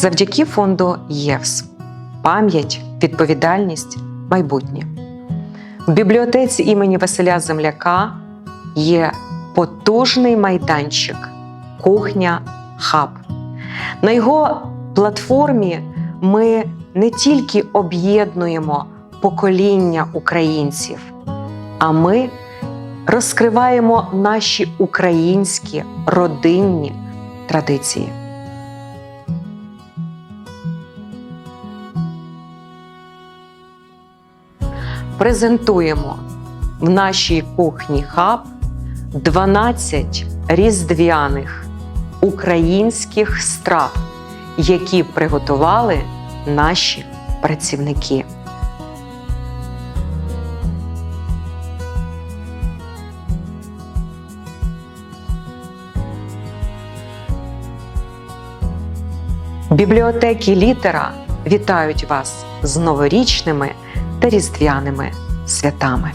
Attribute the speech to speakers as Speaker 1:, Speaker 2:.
Speaker 1: Завдяки фонду ЄВС пам'ять, відповідальність, майбутнє. В бібліотеці імені Василя Земляка є потужний майданчик кухня Хаб. На його платформі ми не тільки об'єднуємо покоління українців, а ми розкриваємо наші українські родинні традиції. Презентуємо в нашій кухні хаб 12 різдвяних українських страв, які приготували наші працівники. Бібліотеки літера вітають вас з новорічними та різдвяними святами.